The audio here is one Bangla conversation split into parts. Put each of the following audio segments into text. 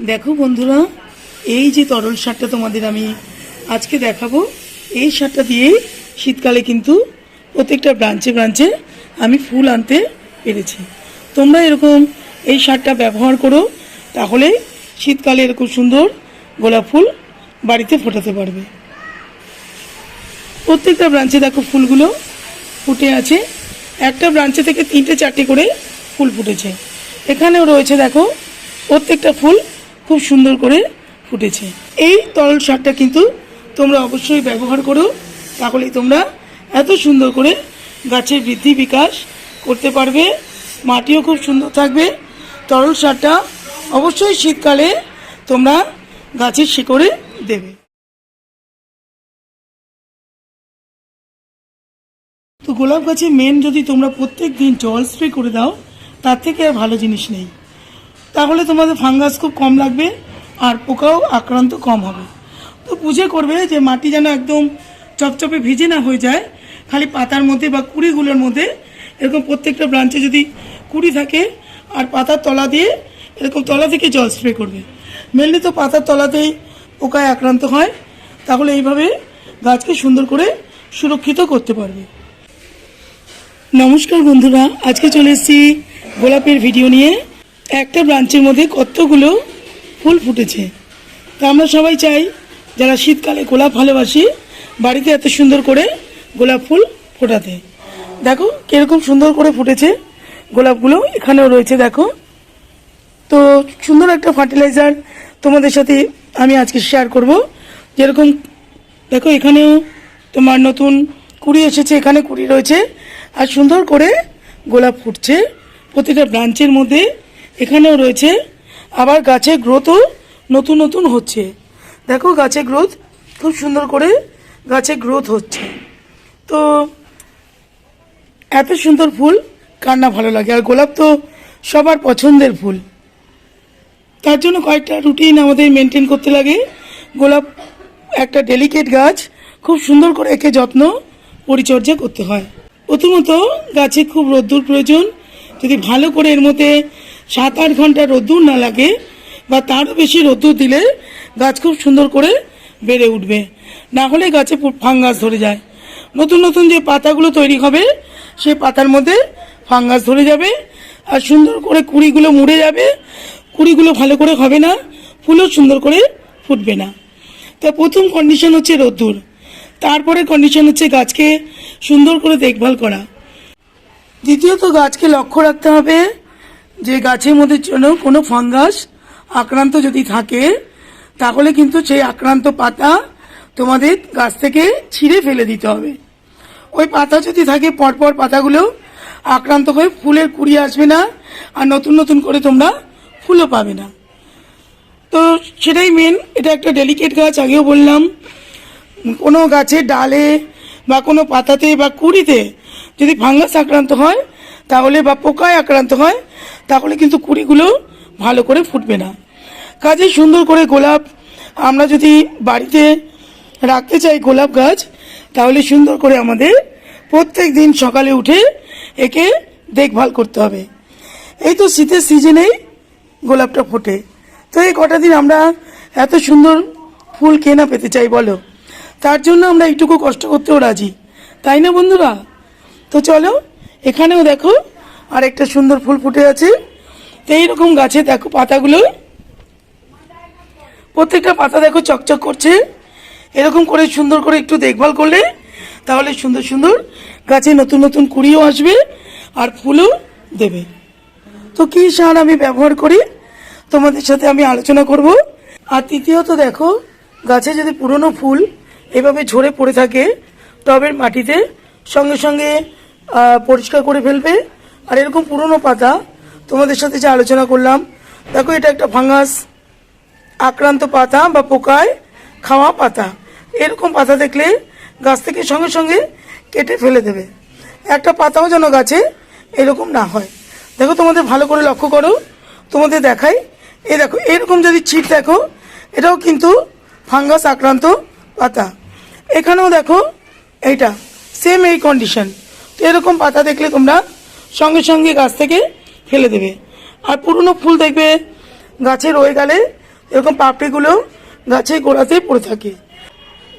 দেখো বন্ধুরা, এই যে তরল সারটা তোমাদের আমি আজকে দেখাবো, এই সারটা দিয়ে শীতকালে কিন্তু প্রত্যেকটা ব্রাঞ্চে ব্রাঞ্চে আমি ফুল আনতে পেরেছি। তোমরা এরকম এই সারটা ব্যবহার করো, তাহলে শীতকালে এরকম সুন্দর গোলাপ ফুল বাড়িতে ফোটাতে পারবে। প্রত্যেকটা ব্রাঞ্চে দেখো ফুলগুলো ফুটে আছে। একটা ব্রাঞ্চে থেকে তিনটে চারটে করে ফুল ফুটেছে। এখানেও রয়েছে দেখো, প্রত্যেকটা ফুল খুব সুন্দর করে ফুটেছে। এই তরল সারটা কিন্তু তোমরা অবশ্যই ব্যবহার করো, তাহলেই তোমরা এত সুন্দর করে গাছের বৃদ্ধি বিকাশ করতে পারবে, মাটিও খুব সুন্দর থাকবে। তরল সারটা অবশ্যই শীতকালে তোমরা গাছের শিকড়ে দেবে। তো গোলাপ গাছে মেন যদি তোমরা প্রত্যেক দিন জল স্প্রে করে দাও, তার থেকে আর ভালো জিনিস নেই। তাহলে তোমাদের ফাঙ্গাস খুব কম লাগবে আর পোকাও আক্রান্ত কম হবে। তো বুঝে করবে যে মাটি যেন একদম চপচপে ভিজে না হয়ে যায়, খালি পাতার মধ্যে বা কুড়িগুলোর মধ্যে। এরকম প্রত্যেকটা ব্রাঞ্চে যদি কুড়ি থাকে আর পাতার তলা দিয়ে এরকম তলা থেকে জল স্প্রে করবে। মেনলি তো পাতার তলাতেই পোকায় আক্রান্ত হয়, তাহলে এইভাবে গাছকে সুন্দর করে সুরক্ষিত করতে পারবে। নমস্কার বন্ধুরা, আজকে চলে এসেছি গোলাপের ভিডিও নিয়ে। একটা ব্রাঞ্চের মধ্যে কতগুলো ফুল ফুটেছে। তা আমরা সবাই চাই যারা শীতকালে গোলাপ ভালোবাসি, বাড়িতে এত সুন্দর করে গোলাপ ফুল ফোটাতে। দেখো কীরকম সুন্দর করে ফুটেছে গোলাপগুলো এখানেও রয়েছে, দেখো। তো সুন্দর একটা ফার্টিলাইজার তোমাদের সাথে আমি আজকে শেয়ার করব। যেরকম, দেখো এখানেও তোমার নতুন কুড়ি এসেছে, এখানে কুড়ি রয়েছে। আর সুন্দর করে গোলাপ ফুটছে প্রতিটা ব্রাঞ্চের মধ্যে। এখানেও রয়েছে। আবার গাছের গ্রোথও নতুন নতুন হচ্ছে। দেখো গাছের গ্রোথ খুব সুন্দর করে গাছের গ্রোথ হচ্ছে। তো এত সুন্দর ফুল কার না ভালো লাগে? আর গোলাপ তো সবার পছন্দের ফুল। তার জন্য কয়েকটা রুটিন আমাদের মেনটেন করতে লাগে। গোলাপ একটা ডেলিকেট গাছ, খুব সুন্দর করে একে যত্ন, পরিচর্যা করতে হয়। প্রথমত গাছে খুব রোদ্দুর প্রয়োজন। যদি ভালো করে এর মধ্যে সাত আট ঘণ্টা রোদ্দুর না লাগে বা তারও বেশি রোদ্দুর দিলে গাছ খুব সুন্দর করে বেড়ে উঠবে। না হলে গাছে ফাঙ্গাস ধরে যায়। নতুন নতুন যে পাতাগুলো তৈরি হবে সেই পাতার মধ্যে ফাঙ্গাস ধরে যাবে আর সুন্দর করে কুড়িগুলো মুড়ে যাবে। কুড়িগুলো ভালো করে হবে না, ফুলও সুন্দর করে ফুটবে না। তা প্রথম কন্ডিশন হচ্ছে রোদ্দুর। তারপরে কন্ডিশন হচ্ছে গাছকে সুন্দর করে দেখভাল করা। দ্বিতীয়ত গাছকে লক্ষ্য রাখতে হবে যে গাছের মধ্যে যেন কোনো ফাঙ্গাস আক্রান্ত যদি থাকে, তাহলে কিন্তু সেই আক্রান্ত পাতা তোমাদের গাছ থেকে ছিঁড়ে ফেলে দিতে হবে। ওই পাতা যদি থাকে, পরপর পাতাগুলো আক্রান্ত হয়ে ফুলের কুড়ি আসবে না আর নতুন নতুন করে তোমরা ফুলও পাবে না। তো সেটাই মেন এটা একটা ডেলিকেট গাছ, আগেও বললাম। কোনো গাছের ডালে বা কোনো পাতাতে বা কুড়িতে যদি ফাঙ্গাস আক্রান্ত হয়, তাহলে বা পোকায় আক্রান্ত হয় তাহলে কিন্তু কুড়িগুলো ভালো করে ফুটবে না। কাজে সুন্দর করে গোলাপ, আমরা যদি বাড়িতে রাখতে চাই গোলাপ গাছ, তাহলে সুন্দর করে আমাদের প্রত্যেক দিন সকালে উঠে একে দেখভাল করতে হবে। এই তো শীতের সিজনেই গোলাপটা ফোটে। তো এই কটা দিন আমরা এত সুন্দর ফুল কেনা পেতে চাই বলো? তার জন্য আমরা এইটুকু কষ্ট করতেও রাজি। তাই না বন্ধুরা? তো চলো, এখানেও দেখো আর একটা সুন্দর ফুল ফুটে আছে। তো এইরকম গাছে দেখো পাতাগুলো। প্রত্যেকটা পাতা দেখো চকচক করছে। এরকম করে সুন্দর করে একটু দেখভাল করলে তাহলে সুন্দর সুন্দর গাছে নতুন নতুন কুড়িও আসবে আর ফুলও দেবে। তো কী সার আমি ব্যবহার করি? তোমাদের সাথে আমি আলোচনা করব। আর তৃতীয়ত দেখো, গাছে যদি পুরনো ফুল এভাবে ঝরে পড়ে থাকে, টবের মাটিতে সঙ্গে সঙ্গে পরিষ্কার করে ফেলবে। আর এরকম পুরনো পাতা তোমাদের সাথে যে আলোচনা করলাম, দেখো এটা একটা ফাঙ্গাস আক্রান্ত পাতা বা পোকায় খাওয়া পাতা। এরকম পাতা দেখলে গাছ থেকে সঙ্গে সঙ্গে কেটে ফেলে দেবে। একটা পাতাও যেন গাছে এরকম না হয়। দেখো তোমাদের ভালো করে লক্ষ্য করো, তোমাদের দেখাই। এ দেখো, এরকম যদি ছিট দেখো, এটাও কিন্তু ফাঙ্গাস আক্রান্ত পাতা। এখানেও দেখো এইটা সেম এই কন্ডিশন তো এরকম পাতা দেখলে তোমরা সঙ্গে সঙ্গে গাছ থেকে ফেলে দেবে। আর পুরনো ফুল দেখবে গাছে রয়ে গেলে এরকম পাপড়িগুলো গাছের গোড়াতে পড়ে থাকে।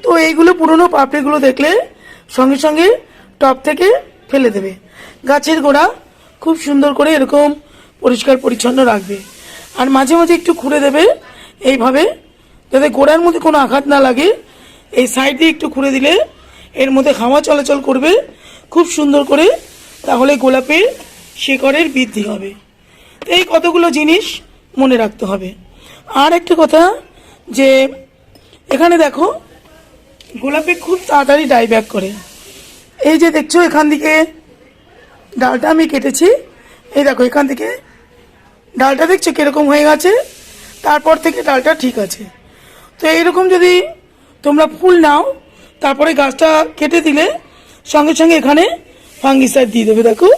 তো এইগুলো পুরনো পাপড়িগুলো দেখলে সঙ্গে সঙ্গে টপ থেকে ফেলে দেবে। গাছের গোড়া খুব সুন্দর করে এরকম পরিষ্কার পরিচ্ছন্ন রাখবে। আর মাঝে মাঝে একটু খুঁড়ে দেবে এইভাবে, যাতে গোড়ার মধ্যে কোনো আঘাত না লাগে। এই সাইড দিয়ে একটু খুঁড়ে দিলে এর মধ্যে হাওয়া চলাচল করবে। খুব সুন্দর করে তাহলে গোলাপের শিকড়ের বৃদ্ধি হবে। তো এই কতগুলো জিনিস মনে রাখতে হবে। আর একটা কথা যে, এখানে দেখো, গোলাপে খুব তাড়াতাড়ি ডাই ব্যাক করে। এই যে দেখছ, এখান থেকে ডালটা আমি কেটেছি। এই দেখো, এখান থেকে ডালটা দেখছ কীরকম হয়ে গেছে? তারপর থেকে ডালটা ঠিক আছে। তো এইরকম যদি তোমরা ফুল নাও, তারপরে গাছটা কেটে দিলে, সঙ্গে সঙ্গে এখানে ফাঙ্গিসাইড দিয়ে দেবে, দেখো।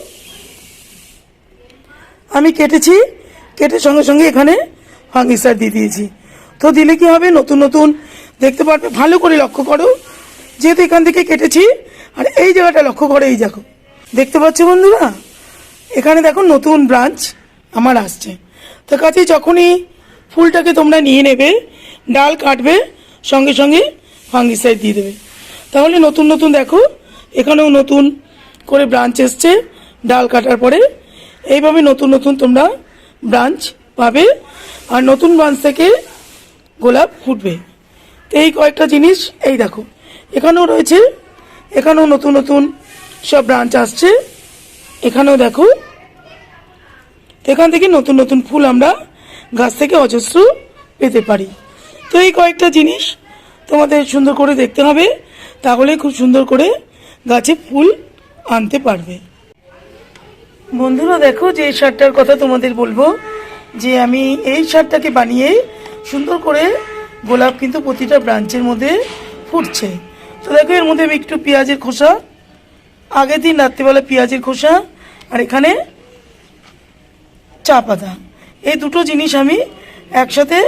আমি কেটেছি, কেটে সঙ্গে সঙ্গে এখানে ফাঙ্গিসাইড দিয়ে দিয়েছি। তো দিলে কি হবে? নতুন নতুন, দেখতে পারবে, ভালো করে লক্ষ্য করো। যেহেতু এখান থেকে কেটেছি, আর এই জায়গাটা লক্ষ্য করো, এই দেখো। দেখতে পাচ্ছ বন্ধুরা? এখানে দেখো নতুন ব্রাঞ্চ আমার আসছে। তো কাছে যখনই ফুলটাকে তোমরা নিয়ে নেবে, ডাল কাটবে, সঙ্গে সঙ্গে ফাঙ্গিসাইড দিয়ে দেবে। তাহলে নতুন নতুন দেখো, এখানেও নতুন করে ব্রাঞ্চ এসছে, ডাল কাটার পরে। এইভাবে নতুন নতুন তোমরা ব্রাঞ্চ পাবে আর নতুন ব্রাঞ্চ থেকে গোলাপ ফুটবে। তো এই কয়েকটা জিনিস, এই দেখো, এখানেও রয়েছে, এখানেও নতুন নতুন সব ব্রাঞ্চ আসছে। এখানেও দেখো এখান থেকে নতুন নতুন ফুল আমরা গাছ থেকে অজস্র পেতে পারি। তো এই কয়েকটা জিনিস তোমাদের সুন্দর করে দেখতে হবে, তাহলে খুব সুন্দর করে গাছে ফুল আনতে পারবে। বন্ধুরা, দেখো যে এই শার্টটার কথা তোমাদের বলব, যে আমি এই শার্টটাকে বানিয়ে সুন্দর করে গোলাপ কিন্তু প্রতিটা ব্রাঞ্চের মধ্যে ফুটছে। তো দেখো, এর মধ্যে আমি একটু পেঁয়াজের খোসা, আগের দিন রাত্রিবেলা পেঁয়াজের খোসা, আর এখানে চা পাতা। এই দুটো জিনিস আমি একসাথে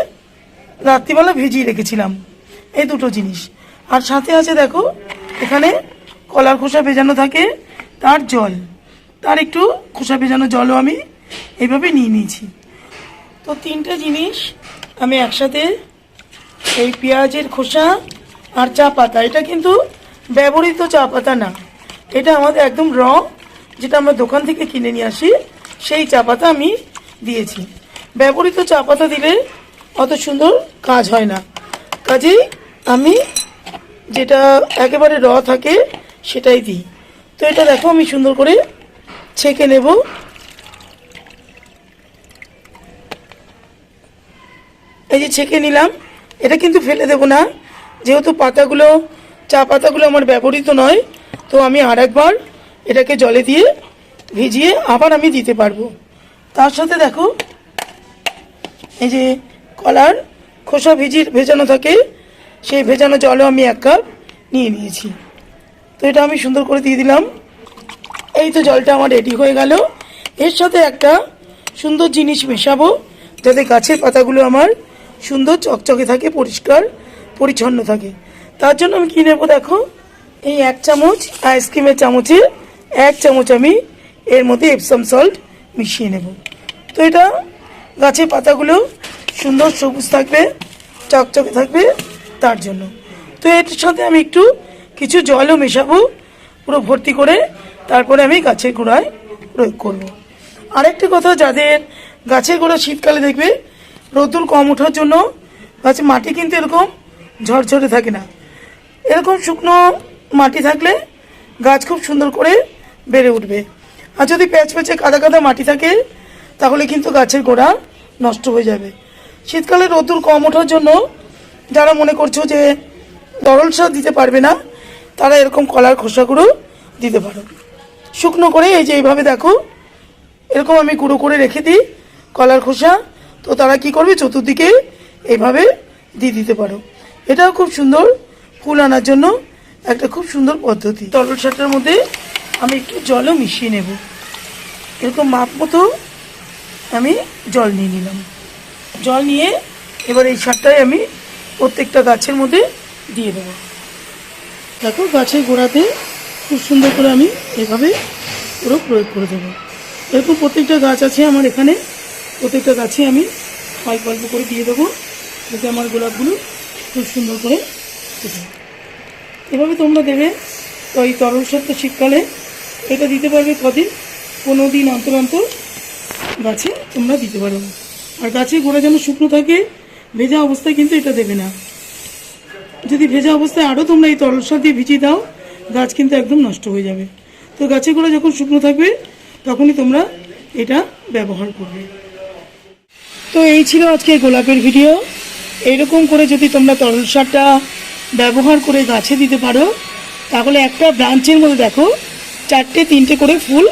রাত্রিবেলা ভিজিয়ে রেখেছিলাম, এই দুটো জিনিস। আর সাথে আছে, দেখো, এখানে কলার খোসা ভেজানো থাকে তার জল, তার একটু খোসা ভেজানো জলও আমি এইভাবে নিয়ে নিয়েছি। তো তিনটে জিনিস আমি একসাথে, এই পেঁয়াজের খোসা আর চা পাতা। এটা কিন্তু ব্যবহৃত চা পাতা না। এটা আমাদের একদম র, যেটা আমরা দোকান থেকে কিনে নিয়ে আসি, সেই চা পাতা আমি দিয়েছি। ব্যবহৃত চা পাতা দিলে অত সুন্দর কাজ হয় না। কাজেই আমি যেটা একেবারে র থাকে, সেটাই দিই। তো এটা দেখো, আমি সুন্দর করে ছেঁকে নেব। এই যে ছেঁকে নিলাম, এটা কিন্তু ফেলে দেব না। যেহেতু পাতাগুলো, চা পাতাগুলো আমার ব্যবহৃত নয়, তো আমি আর একবার এটাকে জলে দিয়ে ভিজিয়ে আবার আমি দিতে পারব। তার সাথে দেখো, এই যে কলার খোসা ভিজিয়ে ভেজানো থাকে, সেই ভেজানো জলও আমি এক কাপ নিয়ে নিয়েছি। তো এটা আমি সুন্দর করে দিয়ে দিলাম। এই তো জলটা আমার রেডি হয়ে গেল। এর সাথে একটা সুন্দর জিনিস মেশাবো, যাতে গাছের পাতাগুলো আমার সুন্দর চকচকে থাকে, পরিষ্কার, পরিচ্ছন্ন থাকে। তার জন্য আমি কী নেব দেখো? এই এক চামচ আইসক্রিমের চামচে এক চামচ আমি এর মধ্যে এপসাম সল্ট মিশিয়ে নেব। তো এটা গাছের পাতাগুলো সুন্দর সবুজ থাকবে, চকচকে থাকবে তার জন্য। তো এর সাথে আমি একটু কিছু জলও মেশাবো, পুরো ভর্তি করে তারপরে আমি গাছের গোড়ায় প্রয়োগ করব। আরেকটি কথা যাদের গাছের গোড়া শীতকালে দেখবে রোদুর কম ওঠার জন্য গাছে মাটি কিন্তু এরকম ঝরঝরে থাকে না। এরকম শুকনো মাটি থাকলে গাছ খুব সুন্দর করে বেড়ে উঠবে। আর যদি প্যাচ প্যাচে কাদা কাদা মাটি থাকে, তাহলে কিন্তু গাছের গোড়া নষ্ট হয়ে যাবে। শীতকালে রোদুর কম ওঠার জন্য যারা মনে করছ যে তরল সার দিতে পারবে না তারা এরকম কলার খোসা গুঁড়ো দিতে পারো। শুকনো করে এই যে এইভাবে দেখো, এরকম আমি গুঁড়ো করে রেখে দিই কলার খোসা। তো তারা কি করবে? চতুর্দিকে এইভাবে দিয়ে দিতে পারো। এটাও খুব সুন্দর ফুল আনার জন্য একটা খুব সুন্দর পদ্ধতি। তরল সারটার মধ্যে আমি একটু জলও মিশিয়ে নেব। এরকম মাপ মতো আমি জল নিয়ে নিলাম। জল নিয়ে এবার এই সারটাই আমি প্রত্যেকটা গাছের মধ্যে দিয়ে দেবো। দেখো গাছের গোড়াতে খুব সুন্দর করে আমি এভাবে পুরো প্রয়োগ করে দেবো। এরকম প্রত্যেকটা গাছ আছে আমার এখানে। প্রত্যেকটা গাছে আমি অল্প অল্প করে দিয়ে দেবো। যাতে আমার গোলাপগুলো খুব সুন্দর করে এভাবে তোমরা দেবে এই তরল তো শীতকালে এটা দিতে পারবে কদিন? পনেরো দিন অন্তর অন্তর গাছে তোমরা দিতে পারো। আর গাছের গোড়া যেন শুকনো থাকে, ভেজা অবস্থায় কিন্তু এটা দেবে না। যদি ভেজা অবস্থায় আরও তোমরা এই তরল সার দিয়ে ভিজিয়ে দাও, গাছ কিন্তু একদম নষ্ট হয়ে যাবে। তো গাছের গোড়া যখন শুকনো থাকবে, তখনই তোমরা এটা ব্যবহার করবে। তো এই ছিল আজকে গোলাপের ভিডিও। এইরকম করে যদি তোমরা তরল সারটা ব্যবহার করে গাছে দিতে পারো, তাহলে একটা ব্রাঞ্চের মধ্যে দেখো, চারটে, তিনটে করে ফুল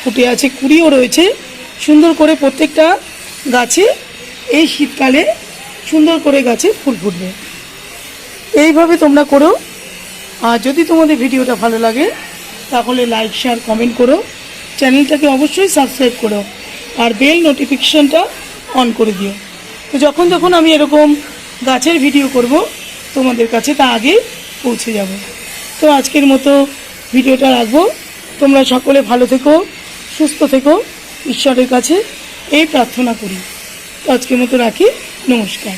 ফুটে আছে, কুড়িও রয়েছে। সুন্দর করে প্রত্যেকটা গাছে এই শীতকালে সুন্দর করে গাছে ফুল ফুটবে। এইভাবে তোমরা করো। আর যদি তোমাদের ভিডিওটা ভালো লাগে, তাহলে লাইক শেয়ার কমেন্ট করো। চ্যানেলটাকে অবশ্যই সাবস্ক্রাইব করো। আর বেল নোটিফিকেশানটা অন করে দিও। তো যখন যখন আমি এরকম গাছের ভিডিও করব, তোমাদের কাছে তা আগে পৌঁছে যাব। তো আজকের মতো ভিডিওটা রাখব। তোমরা সকলে ভালো থেকো, সুস্থ থেকো। ঈশ্বরের কাছে এই প্রার্থনা করি। তো আজকের মতো রাখি। নমস্কার।